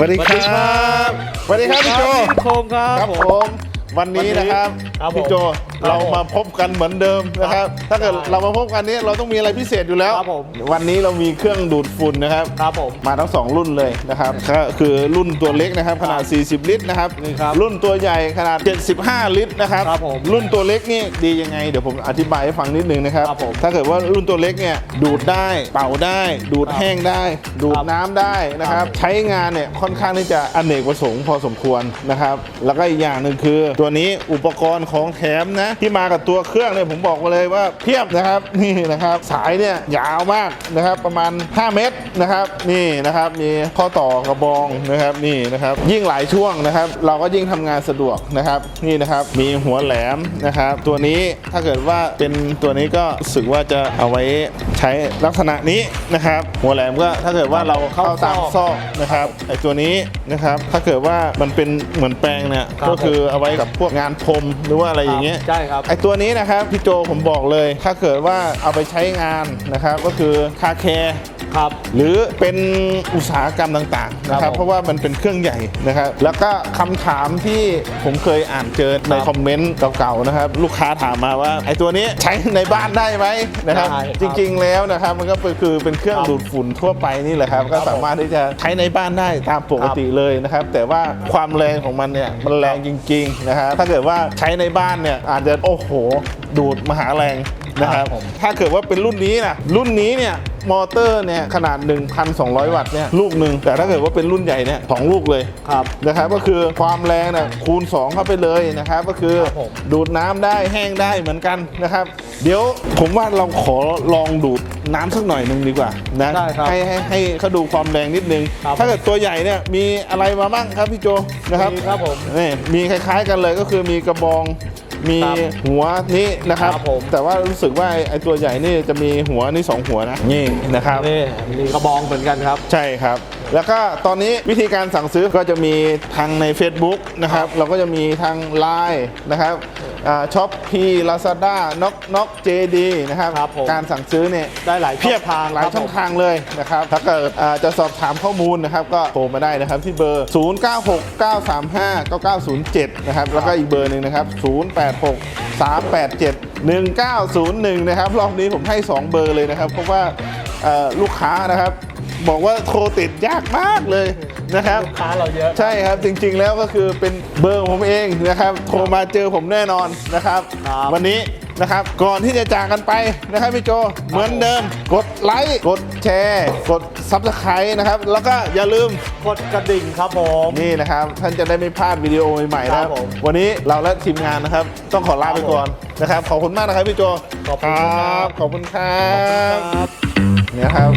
วัสดีครับสวัสดีครับพี่โจพี่โคมครับครับผผมมวันนี้นะครับ ครับผม พี่โจครับ เรามาพบกันเหมือนเดิมนะครับ ถ้าเกิดใช่เรามาพบกันนี้เราต้องมีอะไรพิเศษอยู่แล้ว ครับผมวันนี้เรามีเครื่องดูดฝุ่นนะครับ ครับผม มาทั้งสองรุ่นเลยนะครับก็คือรุ่นตัวเล็กนะครับขนาด 40 ลิตรนะครับ นี่ครับรุ่นตัวใหญ่ขนาด 75 ลิตรนะครับ ครับผมรุ่นตัวเล็กนี่ดียังไงเดี๋ยวผมอธิบายให้ฟังนิดนึงนะครับ ครับผมถ้าเกิดว่ารุ่นตัวเล็กเนี่ยดูดได้เป่าได้ ดูดครับแห้งได้ ดูดครับน้ำได้นะครับครับ ใช้งานเนี่ยค่อนข้างที่จะอเนกประสงค์พอสมควรนะครับ แล้วก็อีกอย่างหนึ่งคือ ตัวนี้อุปกรณ์ของแถมนะที่มากับตัวเครื่องเนี่ยผมบอกมาเลยว่าเพียบนะครับนี่นะครับสายเนี่ยยาวมากนะครับประมาณ 5 เมตรนะครับนี่นะครับมีข้อต่อกระบองนะครับนี่นะครับยิ่งหลายช่วงนะครับ เราก็ยิ่งทำงานสะดวกนะครับนี่นะครับมีหัวแหลมนะครับตัวนี้ถ้าเกิดว่าเป็นตัวนี้ก็รู้สึกว่าจะเอาไว้ใช้ลักษณะนี้นะครับ หัวแหลมก็ถ้าเกิดว่าเราเข้าตามซอกนะครับไอตัวนี้นะครับถ้าเกิดว่ามันเป็นเหมือนแปลงเนี่ยครับก็คือเอาไว้กับพวกงานพรมหรือว่าอะไรอย่างเงี้ยใช่ครับไอตัวนี้นะครับพี่โจผมบอกเลย ถ้าเกิดว่าเอาไปใช้งานนะครับก็คือคาแคร์ครับหรือเป็นอุตสาหกรรมต่างๆนะคครัรับบผมเพราะว่ามันเป็นเครื่องใหญ่นะครับแล้วก็คำถามที่ผมเคยอ่านเจอในครับคอมเมนต์เก่าๆนะครับลูกค้าถามมาว่าไอตัวนี้ใช้ในบ้านได้ไหมนะครับได้ครับจริงๆแล้วนะครับมันก็คือเป็นเครื่องครับดูดฝุ่นทั่วไปนี่แหละครับก็สามารถที่จะใช้ในบ้านได้ตามปกติเลยนะครับแต่ว่าความแรงของมันเนี่ยมันแรงจริงๆนะครับถ้าเกิดว่าใช้ในบ้านเนี่ยอาจจะโอ้โห ดูดมหาแรงนะครับครับผมถ้าเกิดว่าเป็นรุ่นนี้นะรุ่นนี้เนี่ยมอเตอร์เนี่ยขนาด 1,200 วัตต์เนี่ยลูกหนึ่งแต่ถ้าเกิดว่าเป็นรุ่นใหญ่เนี่ยสองลูกเลยครับนะครับก็คือความแรงนะคูณ 2 เข้าไปเลยนะครับก็คือครับผมดูดน้ำได้แห้งได้เหมือนกันนะครับ เดี๋ยวผมว่าเราขอลองดูดน้ำสักหน่อยหนึ่งดีกว่านะได้ครับให้ให้ให้เขาดูความแรงนิดนึงครับถ้าเกิดตัวใหญ่เนี่ยมีอะไรมาบ้างครับพี่โจนะครับมีครับผมนี่มีคล้าย ๆกันเลยก็คือมีกระบอง มีครับหัวนี้นะครับ ครับผม แต่ว่ารู้สึกว่าไอ้ไอ้ตัวใหญ่นี่จะมีหัวนี่สองหัวนะนี่นะครับ นี่มีกระบองเหมือนกันครับ ใช่ครับ แล้วก็ตอนนี้วิธีการสั่งซื้อก็จะมีทางใน Facebook นะครับ เราก็จะมีทาง Line นะครับช็อปพีลาซาด้าน็อกน็อกเจดีนะครับครับผมการสั่งซื้อเนี่ยได้หลายเพียบช่องทางหลายครับช่องผมทางเลยนะครับ ถ้าเกิดอ่าจะสอบถามข้อมูลนะครับ ก็โทรมาได้นะครับที่เบอร์ 0969359907 นะครับ แล้วก็อีกเบอร์หนึ่งนะครับ 0863871901 นะครับ รอบนี้ผมให้ 2 เบอร์เลยนะครับ เพราะว่าเอ่อลูกค้านะครับ บอกว่าโทรติดยากมากเลยนะครับลูกค้าเราเยอะใช่ครับจริงๆแล้วก็คือเป็นเบอร์ของผมเองนะครับโทรมาเจอผมแน่นอนนะครับ ครับวันนี้นะครับก่อนที่จะจากกันไปนะครับพี่โจเหมือนเดิม กดไลค์กดแชร์ กดซับสไครต์นะครับ แล้วก็อย่าลืม กดกระดิ่งครับผม นี่นะครับ ท่านจะได้ไม่พลาดวิดีโอใหม่ๆครันะบผมวันนี้เราและทีมงานนะครับ ต้องขอลาไปก่อนนะครับ ขอบคุณมากนะครับพี่โจขอบคุณครับ ขอบคุณครัขอบคุณบครับเนี่ยครับ